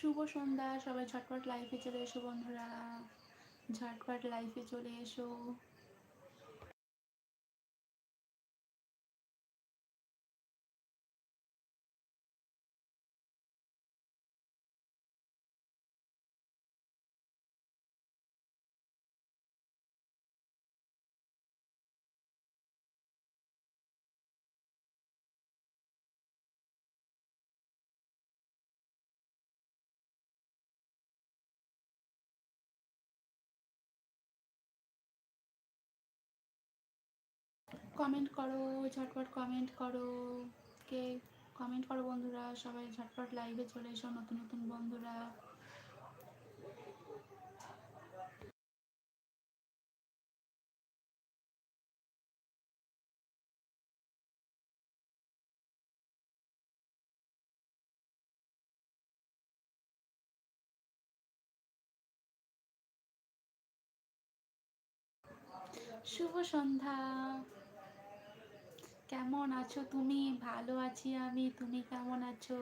শুভ সন্ধ্যা সবাই ঝটপট লাইফে চলে এসো বন্ধুরা। ঝটপট লাইফে চলে এসো। কমেন্ট করো, ঝটপট কমেন্ট করো, কে কমেন্ট করো বন্ধুরা, সবাই ঝটপট লাইভে চলে এসো, নতুন নতুন বন্ধুরা। শুভ সন্ধ্যা। কেমন আছো? তুমি ভালো আছি আমি তুমি কেমন আছো?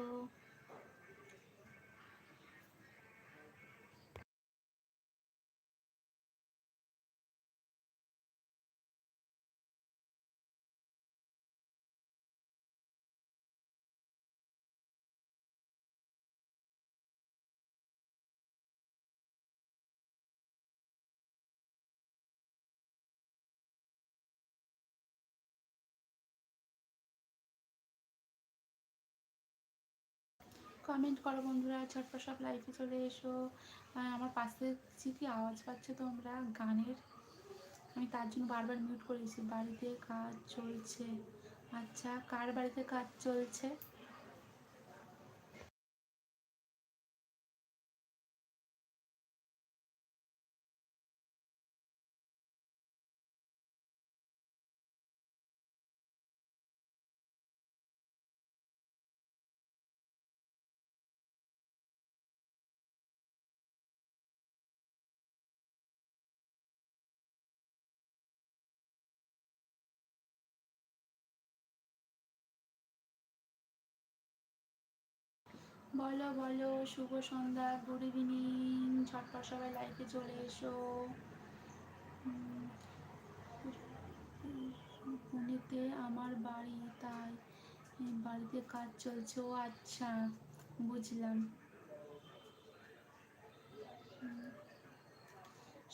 কমেন্ট করো বন্ধুরা ছটফট সব লাইভে চলে এসো। আমার পাশে কি আওয়াজ পাচ্ছ তোমরা, গানের। আমি তার জন্য বারবার মিউট করেছি, বাড়িতে কাজ চলছে। আচ্ছা কার বাড়িতে কাজ চলছে? বলো বলো, শুভ সন্ধ্যা গুড ইভিনিং ঝটপট সবাই লাইফে চলে এসো। পুনেতে আমার বাড়ি, তাই বাড়িতে কাজ চলছে। ও আচ্ছা বুঝলাম।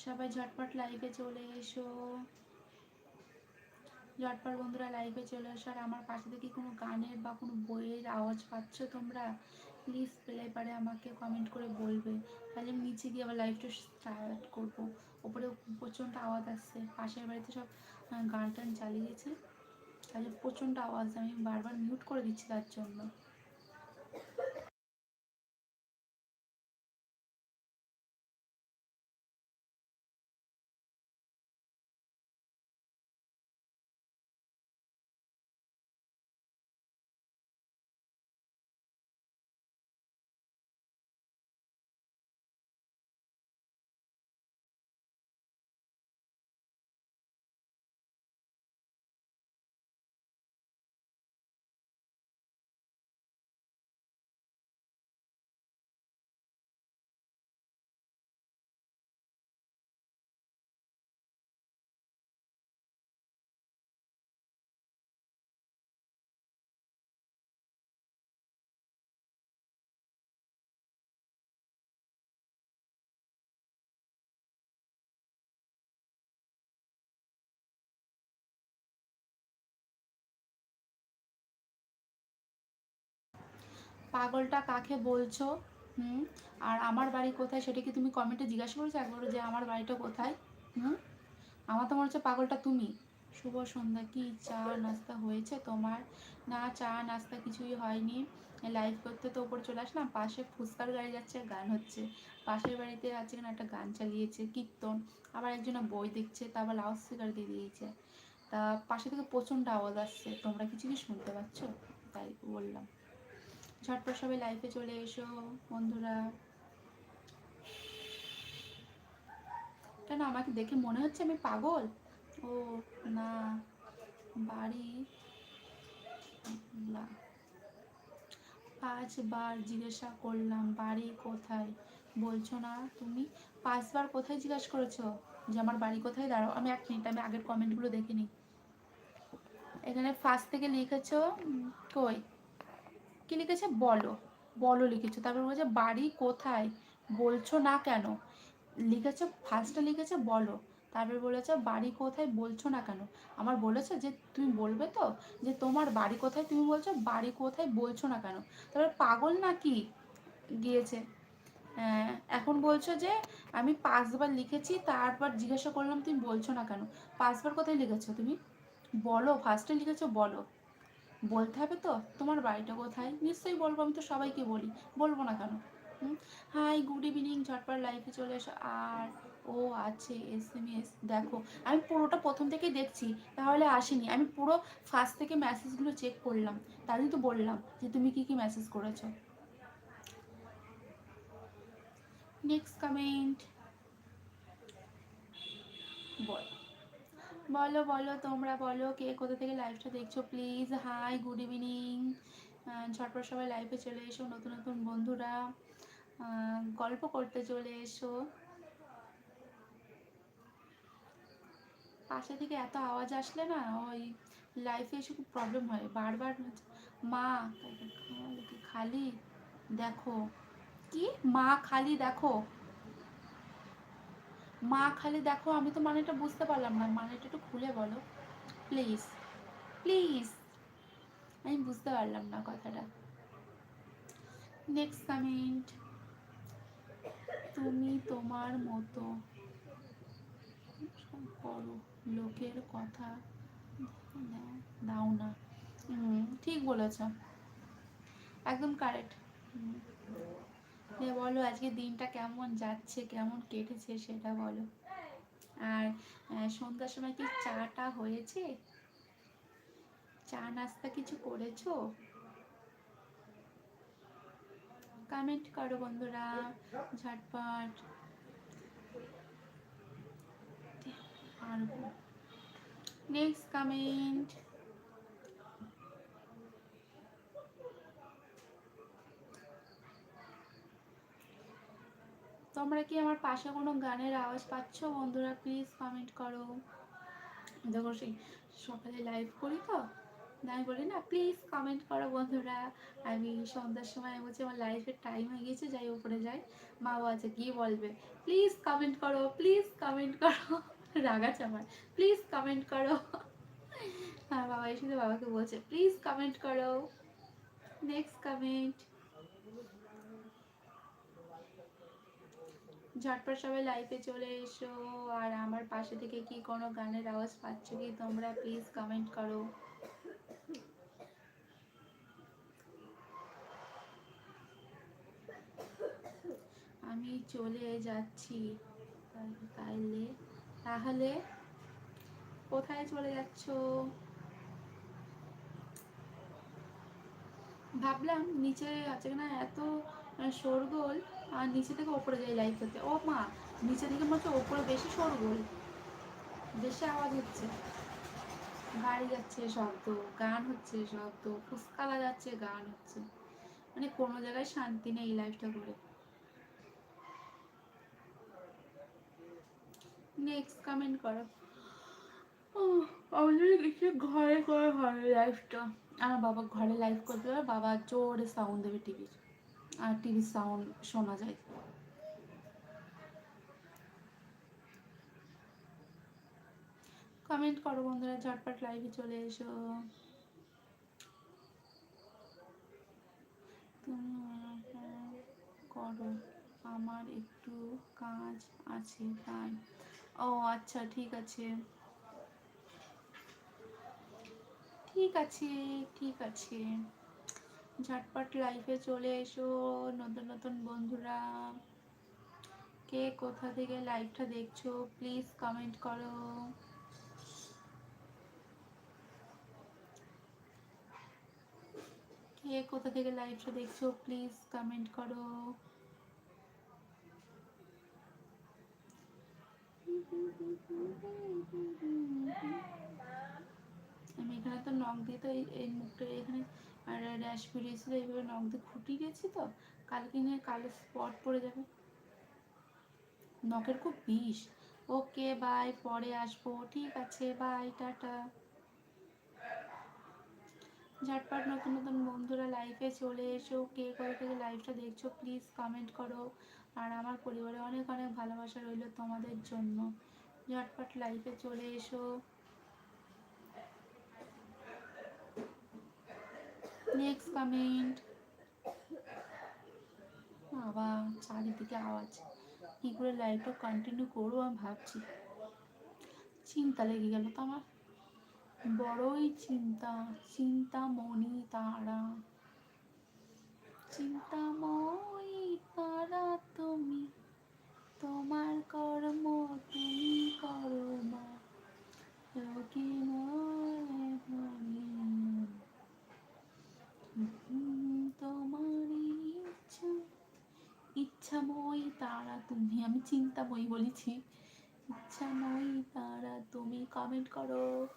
সবাই ঝটপট লাইভে চলে এসো। ঝটপট বন্ধুরা লাইভে চলে আসো আর আমার পাশে থেকে কোনো গানের বা কোনো বইয়ের আওয়াজ পাচ্ছ তোমরা? প্লিজ পেলে পারে আমাকে কমেন্ট করে বলবে। তাহলে আমি নিচে গিয়ে আবার লাইভটা স্টার্ট করব। ওপরে প্রচণ্ড আওয়াজ আসছে। পাশের বাড়িতে সব গান টান চালিয়েছে তাহলে প্রচণ্ড আওয়াজ, আমি বারবার মিউট করে দিচ্ছি তার জন্য। পাগলটা কাকে বলছো? হুম? আর আমার বাড়ি কোথায় সেটা কি তুমি কমেন্টে জিজ্ঞাসা করেছ একবার যে আমার বাড়িটা কোথায়? হুম? আমার তো মনে হচ্ছে পাগলটা তুমি। শুভ সন্ধ্যা, কি চা নাস্তা হয়েছে তোমার? না, চা নাস্তা কিছুই হয়নি। লাইভ করতে তো ওপর চলে আসলাম, পাশে ফুচকার গাড়ি যাচ্ছে, গান হচ্ছে। পাশের বাড়িতে আছে না একটা গান চালিয়েছে, কীর্তন। আবার একজন বই দেখছে, তা আবার লাউড স্পিকার দিয়ে দিয়েছে। তা পাশে থেকে প্রচণ্ড আওয়াজ আসছে, তোমরা কিছু কি শুনতে পাচ্ছ? তাই বললাম। ঝটপট সবাই লাইফে চলে এসো, বন্ধুরা। কেন আমাকে দেখে মনে হচ্ছে আমি পাগল? ও না, বাড়ি পাঁচবার জিজ্ঞাসা করলাম, বাড়ি কোথায়? বলছো না তুমি? পাঁচবার কোথায় জিজ্ঞাসা করেছ? যে আমার বাড়ি কোথায়? দাঁড়াও, আমি এক মিনিট আমি আগের কমেন্টগুলো দেখে নিই এখানে ফার্স্ট থেকে লিখেছো কই? কি লিখেছে? বলো। বলো লিখেছো। তারপর বলেছে বাড়ি কোথায়? বলছো না কেন? লিখেছে ফার্স্টে লিখেছে বলো। তারপর বলেছে বাড়ি কোথায়? বলছো না কেন? আমার বলেছে যে তুমি বলবে তো যে তোমার বাড়ি কোথায়? তুমি বলছো বাড়ি কোথায়? বলছো না কেন? তারপর পাগল নাকি? গিয়েছে। আহ, এখন বলছো যে আমি পাঁচবার লিখেছি তারপর জিজ্ঞাসা করলাম তুমি বলছো না কেন? পাঁচবার কোথায় লিখেছো তুমি? বলো ফার্স্টে লিখেছো বলো। বলতে হবে তো? তোমার বাড়িটা কোথায়? নিশ্চয়ই বলব, আমি তো সবাইকে বলি। বলব না কেন? হাই গুড ইভিনিং ঝটপট লাইফে চলে এসো। আর, ও আছে এস এম এস দেখো। আমি পুরোটা প্রথম থেকে দেখছি, তাহলে আসেনি। আমি পুরো ফার্স্ট থেকে মেসেজগুলো চেক করলাম। তাই তো বললাম যে তুমি কি কি মেসেজ করেছ। নেক্সট কমেন্ট বল। বলো বলো, তোমরা বলো, কে কোথা থেকে লাইভটা দেখছ? প্লিজ হাই গুড ইভিনিং ঝটপট সবাই লাইভে চলে এসো, নতুন নতুন বন্ধুরা। গল্প করতে চলে এসো। পাশে থেকে এত আওয়াজ আসলে না, ওই লাইফে এসে খুব প্রবলেম হয়। বারবার মা, খালি, দেখো। কি? মা, খালি, দেখো? মা খালি দেখো, আমি তো মানেটা বুঝতে পারলাম না। মানেটা একটু খুলে বলো। প্লিজ প্লিজ আমি বুঝতে পারলাম না কথাটা। নেক্সট কমেন্ট তুমি তোমার মতো করো। লোকের কথা দাও না। ঠিক বলেছ। একদম কারেক্ট বলো আজকে দিনটা কেমন যাচ্ছে, কেমন কেটেছে সেটা বলো। আর সন্ধ্যার সময় কি চাটা হয়েছে? চা নাস্তা কিছু করেছ? কমেন্ট করো বন্ধুরা, ঝটপট। পারব নেক্সট কমেন্ট তোমরা কি আমার পাশে কোনো গানের আওয়াজ পাচ্ছ? বন্ধুরা প্লিজ কমেন্ট করো। যখন সেই সকালে লাইভ করি তো? আমি বলি না প্লিজ কমেন্ট করো বন্ধুরা। আমি সন্ধ্যার সময় বলছি আমার লাইফের টাইম হয়ে গেছে যাই উপরে যাই। মা আছে কি বলবে প্লিজ কমেন্ট করো প্লিজ কমেন্ট করো। রাগাচ্ছে আমার প্লিজ কমেন্ট করো। হ্যাঁ বাবা এসে বাবাকে বলছে প্লিজ কমেন্ট করো। নেক্সট কমেন্ট ঝটপট সবাই লাইভে চলে এসো। আর আমার পাশে থেকে কি কোনো গানের আওয়াজ পাচ্ছ কি? তোমরা প্লিজ কমেন্ট করো। আমি চলে যাচ্ছি। তাইলে, তাহলে কোথায় চলে যাচ্ছ? ভাবলাম নিচে আছে না এত শোরগোল। আর নিচে থেকে ওপরে যাই লাইভ করতে। ও মা নিচে থেকে মনে হচ্ছে ওপরে বেশি শোরগোল বেশি আওয়াজ হচ্ছে। গাড়ি যাচ্ছে শব্দ গান হচ্ছে শব্দ ফুসকালা যাচ্ছে গান হচ্ছে। মানে কোনো জায়গায় শান্তি নেই এই লাইফটা করে। নেক্সট কমেন্ট করো। আমাদের দেখি ঘরে ঘরে ঘরে লাইফটা আমার বাবা ঘরে লাইভ করতে পারে বাবা জোরে সাউন্ড দেবে টিভির আর টিভির সাউন্ড শোনা যায়। কমেন্ট করো বন্ধুরা, ঝটপট লাইভে চলে এসো। করো, আমার একটু কাজ আছে তাই। ও আচ্ছা ঠিক আছে। ঠিক আছে ঠিক আছে। ঝটপট লাইফে চলে এসো, নতুন নতুন বন্ধুরা। কে কোথা থেকে লাইভটা দেখছ প্লিজ কমেন্ট করো। কে কোথা থেকে লাইভটা দেখছ প্লিজ কমেন্ট করো। আমি এখানে তো নখ দিয়ে তো এই মুখটা, এখানে র্যাশ বেরিয়েছিল, এইভাবে নখ দিয়ে খুঁটি গেছি তো, কালকে নিয়ে কালো স্পট পড়ে যাবে। নখের খুব বিষ। ওকে বাই পরে আসব। ঠিক আছে বাই টাটা। ঝটপট নতুন নতুন বন্ধুরা লাইফে চলে এসো। কে করে থেকে লাইভটা দেখছ প্লিজ কমেন্ট করো। আর আমার পরিবারে অনেক অনেক ভালোবাসা রইল তোমাদের জন্য। ঝটপট লাইফে চলে এসো। নেক্সট কমেন্ট আবার চারিদিকে আওয়াজ। কি করে লাইভটা কন্টিনিউ করব আমি ভাবছি। চিন্তা লেগে গেল তো আমার। বড়ই চিন্তা, চিন্তামণি তারা। চিন্তাময়ী তারা তুমি, তোমার কর্ম তুমি করো মা। যোগী নয় তোমারই ইচ্ছা, ইচ্ছাময়ী তারা তুমি। আমি চিন্তাময়ী বলেছি। ইচ্ছা ইচ্ছাময়ী তারা তুমি। কমেন্ট করো।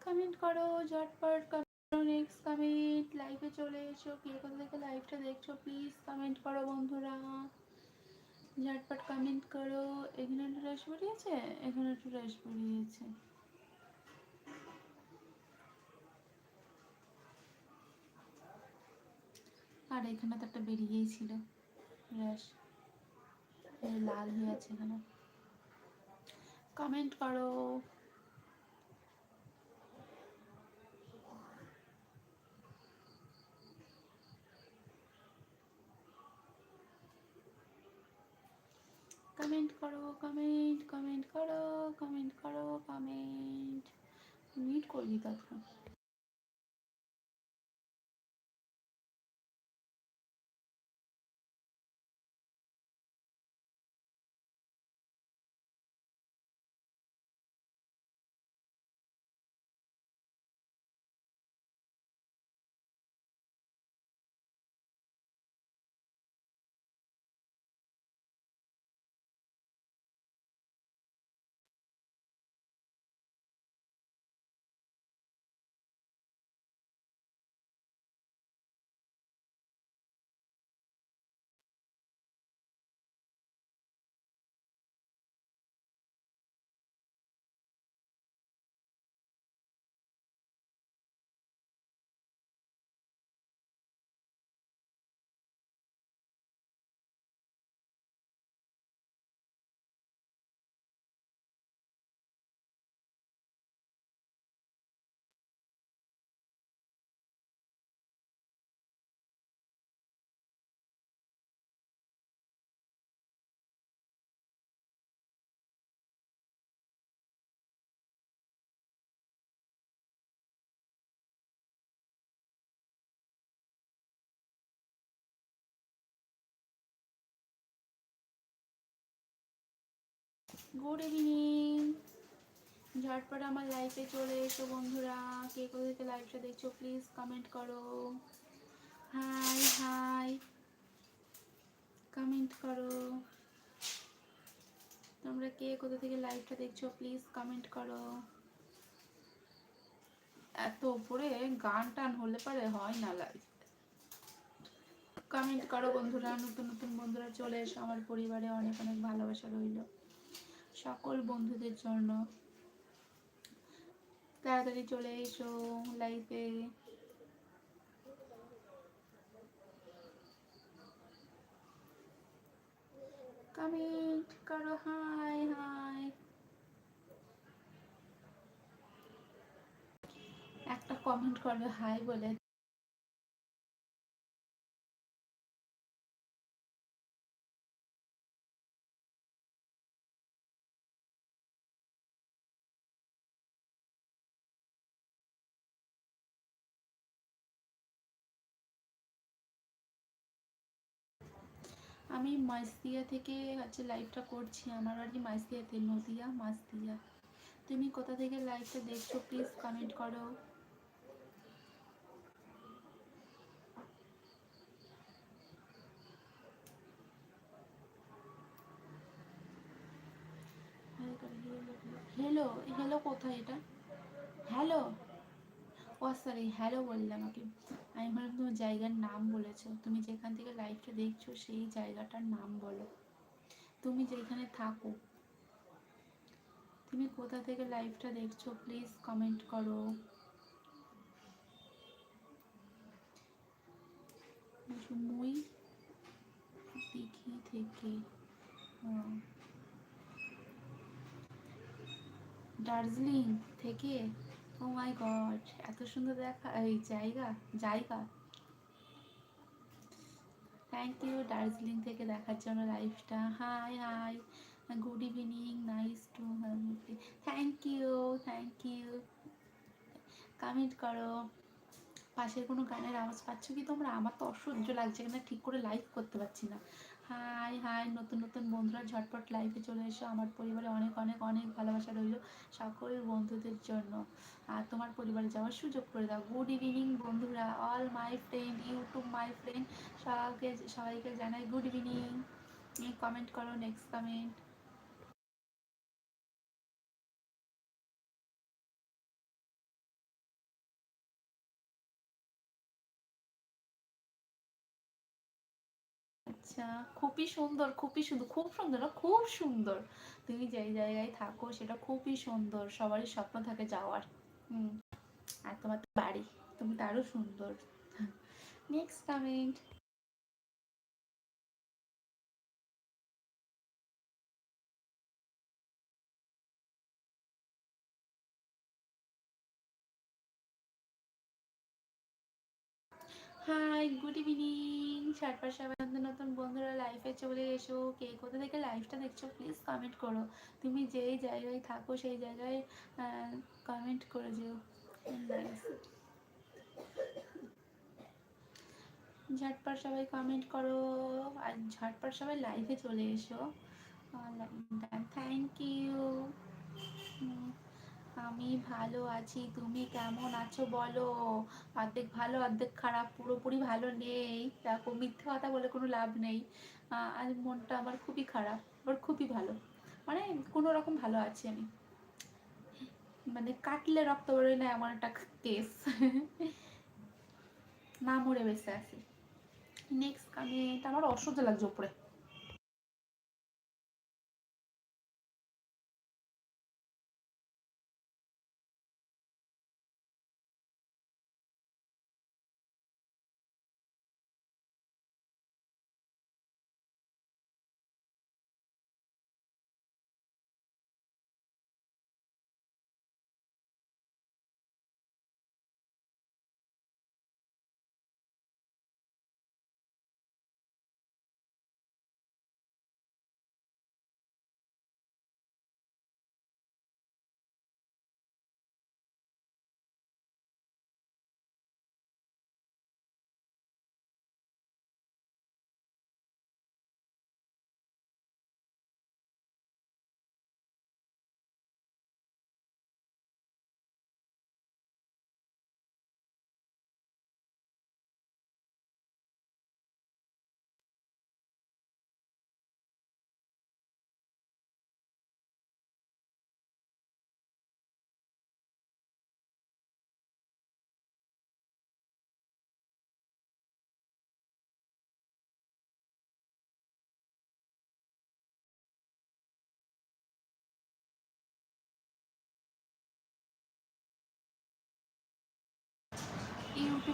কমেন্ট করো, ঝটপট নেক্সট কমেন্ট লাইভে চলে এসো, কে কোথা থেকে লাইভটা দেখছ? প্লিজ কমেন্ট করো বন্ধুরা। ঝটপট কমেন্ট করো। এখানে একটু বেরিয়েছে? এখানে একটু বেরিয়েছে। আর এখানে তো একটা বেরিয়েই ছিল। র্যাশ লাল হয়ে আছে এখানে। কমেন্ট করো। কমেন্ট করো কমেন্ট কমেন্ট করো কমেন্ট করো কমেন্ট মিট করবি তখন গুড ইভিনিং ঝটপট আমার লাইফে চলে এসো বন্ধুরা। কে কোথা থেকে লাইভটা দেখছ প্লিজ কমেন্ট করো। হাই হাই কমেন্ট করো। তোমরা কে কোথা থেকে লাইভটা দেখছ প্লিজ কমেন্ট করো। এত উপরে গান টান হলে পারে হয় না লাইভ কমেন্ট করো বন্ধুরা, নতুন নতুন বন্ধুরা চলে এসো। আমার পরিবারে অনেক অনেক ভালোবাসা রইল। সকল বন্ধুদের জন্য। তাড়াতাড়ি চলে এসো লাইফে কমেন্ট করো হাই হাই একটা কমেন্ট করবে হাই বলে আমি মাসদিয়া থেকে হচ্ছে লাইভটা করছি। আমার বাড়ি মাসদিয়াতে নদিয়া, মাসদিয়া। তুমি কোথা থেকে লাইভটা দেখছ প্লিজ কমেন্ট করো। হ্যালো হ্যালো কোথায় এটা? হ্যালো ও সরি হ্যালো বললাম আমাকে আমি জায়গার নাম বলেছ। তুমি যেখান থেকে লাইভটা দেখছ, সেই জায়গাটার নাম বলো। তুমি যেখানে থাকো, তুমি কোথা থেকে লাইভটা দেখছ প্লিজ কমেন্ট করো। মই দিঘি থেকে দার্জিলিং থেকে? ও মাই গড এত সুন্দর দেখা, এই জায়গা জায়গা। থ্যাংক ইউ দার্জিলিং থেকে দেখার জন্য লাইভটা hi hi good evening nice to thank you thank you comment করো। পাশের কোনো গানের আওয়াজ পাচ্ছ কি তোমরা? আমার তো অসহ্য লাগছে এখানে ঠিক করে লাইভ করতে পারছি না। হাই হাই, নতুন নতুন বন্ধুরা, ঝটপট লাইফে চলে এসো। আমার পরিবারে অনেক অনেক অনেক ভালোবাসা রইল সকল বন্ধুদের জন্য। আর তোমার পরিবারে যাওয়ার সুযোগ করে দাও। গুড ইভিনিং বন্ধুরা all my friend YouTube my friend সবাইকে সবাইকে জানাই গুড ইভিনিং কমেন্ট করো নেক্সট কমেন্ট আচ্ছা খুবই সুন্দর খুবই সুন্দর, খুব সুন্দর না, খুব সুন্দর। তুমি যেই জায়গায় থাকো, সেটা খুবই সুন্দর, সবারই স্বপ্ন থাকে যাওয়ার। হুম, আর তোমার বাড়ি, তুমি তো আরও সুন্দর। Next comment hi good evening চারপাশ সবাই নতুন নতুন বন্ধুরা লাইফে চলে এসো। কে কোথা থেকে লাইফটা দেখছ প্লিজ কমেন্ট করো। তুমি যেই জায়গায় থাকো, সেই জায়গায় কমেন্ট করে যেও। ঝটপট সবাই কমেন্ট করো। আর ঝটপট সবাই লাইভে চলে এসো। থ্যাংক ইউ আমি ভালো আছি, তুমি কেমন আছো বলো? অর্ধেক ভালো, অর্ধেক খারাপ, পুরোপুরি ভালো নেই। দেখো, মিথ্যে কথা বলে কোনো লাভ নেই। আজ মনটা আমার খুবই খারাপ আবার খুবই ভালো। মানে কোনো রকম ভালো আছি আমি। মানে কাটলে রক্ত বেরোয় না, এমন একটা কেস না মরে বেঁচে আছি। নেক্সট কমেন্ট আমার অসহ্য লাগছে উপরে।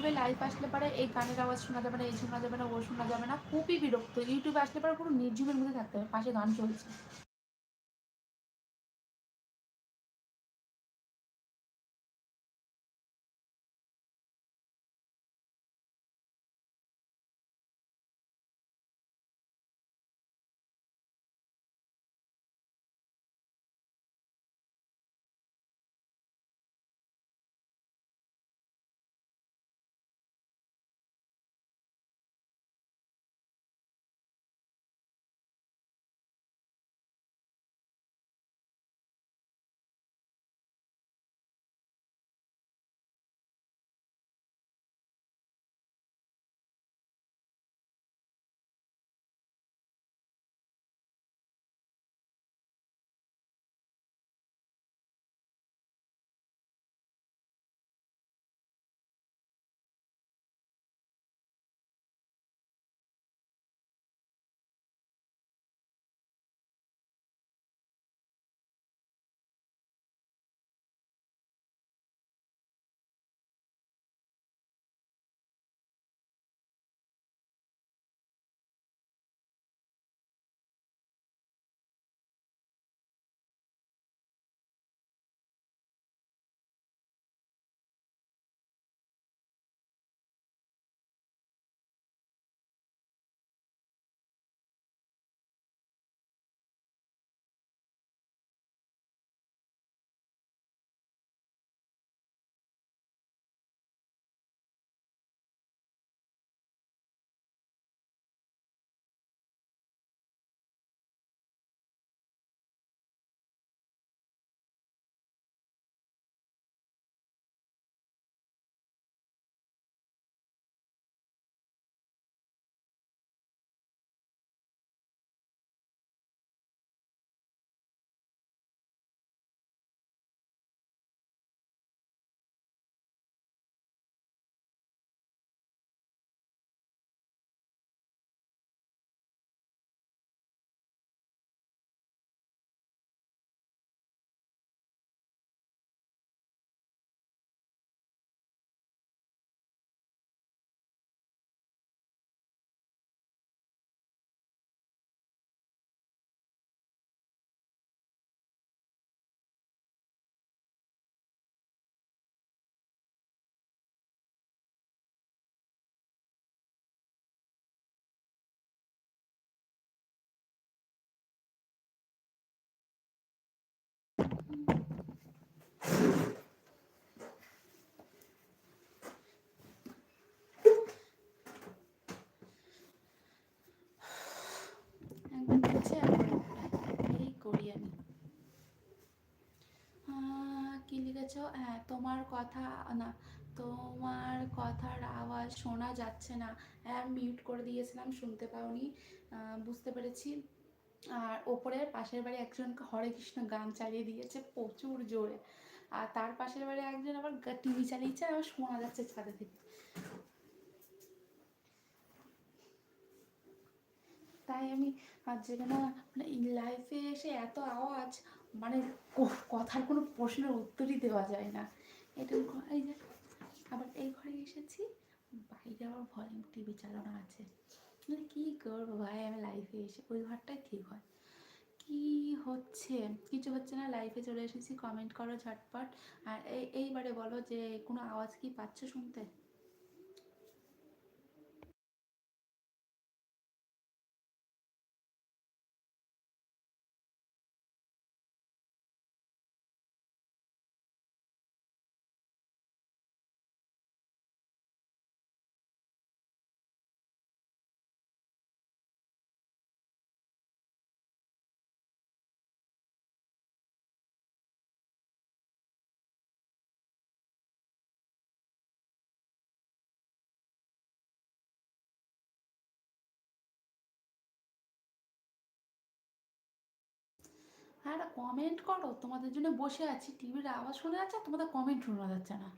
ইউটিউবে লাইভ আসলে পরে, এই গানের আওয়াজ শোনা যাবে না, এই শোনা যাবে না, ও শোনা যাবে না। খুবই বিরক্ত। ইউটিউবে আসলে পরে পুরো নির্জুমের মধ্যে থাকতে হবে, পাশে গান চলছে। পেরেছ হ্যাঁ তোমার কথা না, তোমার কথার আওয়াজ শোনা যাচ্ছে না। হ্যাঁ মিউট করে দিয়েছিলাম, শুনতে পাওনি বুঝতে পেরেছি। আর ওপরের পাশের বাড়ি একজনকে হরে কৃষ্ণ গান চালিয়ে দিয়েছে প্রচুর জোরে। আর তার পাশের বাড়ি একজন আবার টিভি চালিয়েছে, আবার শোনা যাচ্ছে ছাদে থেকে। তাই আমি আর যেখানে মানে লাইফে এসে এত আওয়াজ মানে কথার কোনো প্রশ্নের উত্তরই দেওয়া যায় না। এটা ঘ- এই যে, আবার এই ঘরে এসেছি। বাইরে আবার ভলিউম টিভি চালানো আছে। মানে কী করব ভাই, আমি লাইফে এসে ওই ঘরটাই ঠিক হয় কি হচ্ছে? কিছু হচ্ছে না লাইফে চলে এসেছি। কমেন্ট করো ঝটপট। আর এই এইবারে বলো যে, কোনো আওয়াজ কি পাচ্ছ শুনতে? হ্যাঁ কমেন্ট করো। তোমাদের জন্য বসে আছি। টিভির আওয়াজ শোনা যাচ্ছে আর তোমাদের কমেন্ট শোনা যাচ্ছে না।